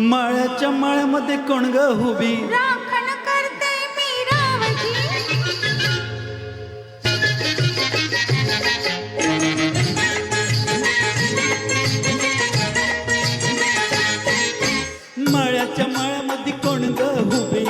मळ्याच्या मळ्यामध्ये कोण ग हुबी मळ्याच्या मळ्यामध्ये कोण ग हुबी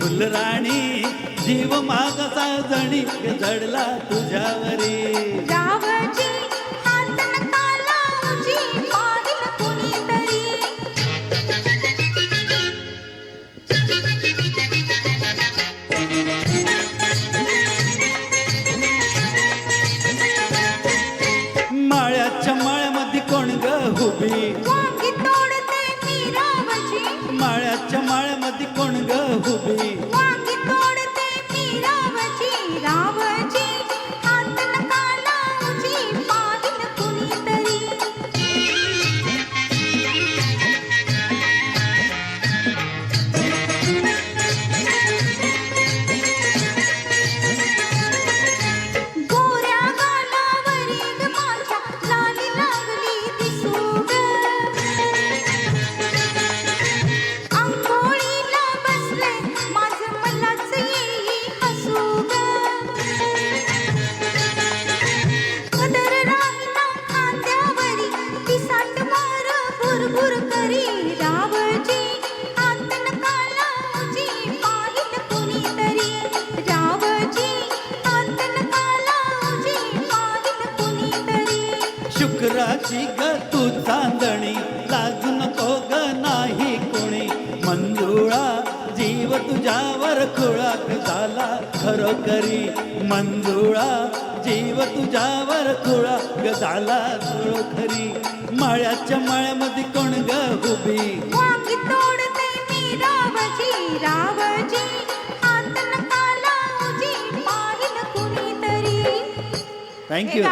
फुलराणी जीव मागसा जणी जडला तुझ्यावरी. माळ्याच्या माळ्यामध्ये कोण ग हुबी कोण ग रावची रावण. शुक्राची ग तू चांदणी. लाजू नको ग नाही कोणी. मंजुळा जीव तुझ्यावर खुळाक झाला. खरोखरी मंजुळा जीव तुझ्यावर खुळाक झाला. खरोखरी माळ्याच्या माळ्यामध्ये कोण ग उभी? थँक्यू